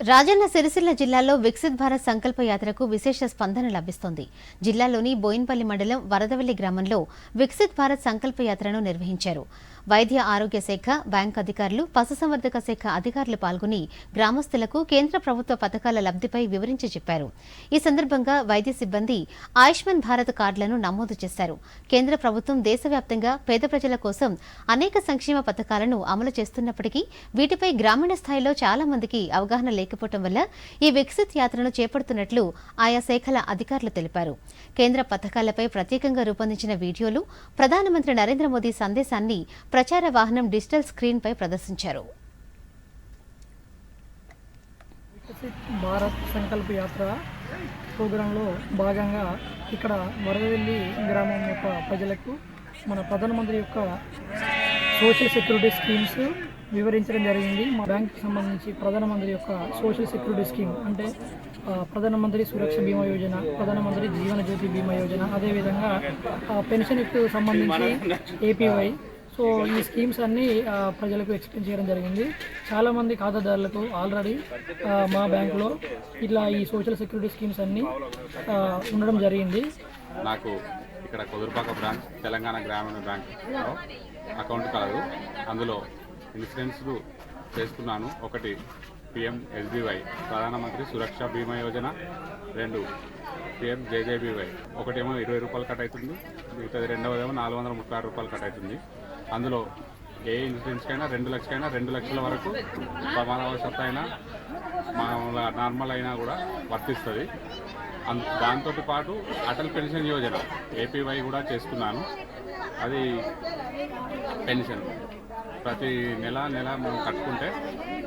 రాజన్న సిరిసిల్ల జిల్లాలో వికసిత్ భారత్ సంకల్ప యాత్రకు విశేష స్పందన లభిస్తోంది. జిల్లాలోని బోయిన్పల్లి మండలం వరదవల్లి గ్రామంలో వికసిత్ భారత్ సంకల్ప యాత్రను నిర్వహించారు. వైద్య ఆరోగ్య శాఖ బ్యాంక్ అధికారులు పశుసంవర్ధక శాఖ అధికారులు పాల్గొని గ్రామస్తులకు కేంద్ర ప్రభుత్వ పథకాల లబ్ధిపై వివరించి చెప్పారు. ఈ సందర్భంగా వైద్య సిబ్బంది ఆయుష్మాన్ భారత్ కార్డులను నమోదు చేశారు. కేంద్ర ప్రభుత్వం దేశవ్యాప్తంగా పేద ప్రజల కోసం అనేక సంక్షేమ పథకాలను అమలు చేస్తున్నప్పటికీ వీటిపై గ్రామీణ స్థాయిలో చాలా మందికి అవగాహన లేకపోవటం వల్ల ఈ వికసిత్ యాత్రను చేపడుతున్నట్లు ఆయా శాఖల అధికారులు తెలిపారు. కేంద్ర పథకాలపై ప్రత్యేకంగా రూపొందించిన వీడియోలు ప్రధానమంత్రి నరేంద్ర మోదీ సందేశాన్ని ప్రచార వాహనం డిజిటల్ స్క్రీన్పై ప్రదర్శించారు. భారత్ సంకల్ప యాత్ర ప్రోగ్రాంలో భాగంగా ఇక్కడ వరదవెల్లి గ్రామం యొక్క ప్రజలకు మన ప్రధానమంత్రి యొక్క సోషల్ సెక్యూరిటీ స్కీమ్స్ వివరించడం జరిగింది. మా బ్యాంక్కి సంబంధించి ప్రధానమంత్రి యొక్క సోషల్ సెక్యూరిటీ స్కీమ్ అంటే ప్రధానమంత్రి సురక్ష బీమా యోజన ప్రధానమంత్రి జీవన జ్యోతి బీమా యోజన అదేవిధంగా పెన్షన్కి సంబంధించి ఏపీవై సో ఈ స్కీమ్స్ అన్నీ ప్రజలకు ఎక్స్ప్లెయిన్ చేయడం జరిగింది. చాలామంది ఖాతాదారులకు ఆల్రెడీ మా బ్యాంకులో ఇట్లా ఈ సోషల్ సెక్యూరిటీ స్కీమ్స్ అన్నీ ఉండడం జరిగింది. నాకు ఇక్కడ కుదురుపాక బ్రాంచ్ తెలంగాణ గ్రామీణ బ్యాంక్ అకౌంట్ కలదు అందులో ఇన్సూరెన్స్లు చేసుకున్నాను ఒకటి పిఎం ఎస్బీవై ప్రధానమంత్రి సురక్ష బీమా యోజన. రెండు పిఎం జేజేబీవై. ఒకటేమో ఇరవై రూపాయలు కట్ అవుతుంది. మిగతాది రెండవదేమో నాలుగు వందల ముప్పై ఆరు రూపాయలు కట్ అవుతుంది. అందులో ఏ ఇన్సూరెన్స్కైనా రెండు లక్షలైనా రెండు లక్షల వరకు ప్రమాదవశాత్తు అయినా మామూలుగా నార్మల్ అయినా కూడా వర్తిస్తుంది. దాంతో పాటు అటల్ పెన్షన్ యోజన ఏపీవై కూడా చేసుకున్నాను అది పెన్షన్. ప్రతి నెల నెల మనం కట్టుకుంటే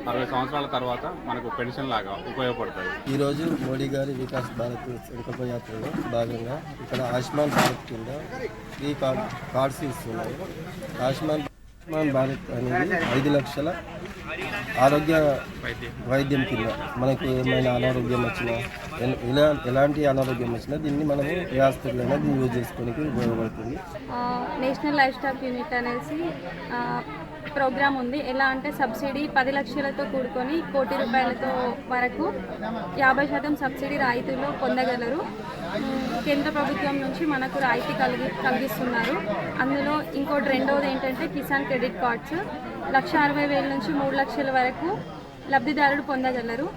అరవై సంవత్సరాల తర్వాత మనకు పెన్షన్ లాగా ఉపయోగపడుతుంది. ఈరోజు మోడీ గారి వికాస్ భారత్ సంకల్ప యాత్రలో భాగంగా ఇక్కడ ఆయుష్మాన్ భారత్ కింద ఫ్రీ కార్డ్ కార్డ్స్ ఇస్తున్నాయి. ఆయుష్మాన్ ఆయుష్మాన్ భారత్ అనేది ఐదు లక్షల ఆరోగ్య వైద్యం కింద మనకు ఏమైనా అనారోగ్యం వచ్చినా ఎల- ఎలా ఎలాంటి అనారోగ్యం వచ్చినా దీన్ని మనము ఏ హాస్పిటల్ అయినా దీన్ని యూజ్ చేసుకోనికి ఉపయోగపడుతుంది. ఆ, నేషనల్ లైఫ్ స్టాక్ యూనిట్ అనేసి ఆ, ప్రోగ్రామ్ ఉంది. ఎలా అంటే సబ్సిడీ పది లక్షలతో కూడుకొని కోటి రూపాయలతో వరకు యాభై శాతం సబ్సిడీ రాయితీలో పొందగలరు. కేంద్ర ప్రభుత్వం నుంచి మనకు రాయితీ కలిగి కలిగిస్తున్నారు. అందులో ఇంకోటి రెండవది ఏంటంటే కిసాన్ క్రెడిట్ కార్డ్స్. లక్ష అరవై వేల నుంచి మూడు లక్షల వరకు లబ్ధిదారుడు పొందగలరు.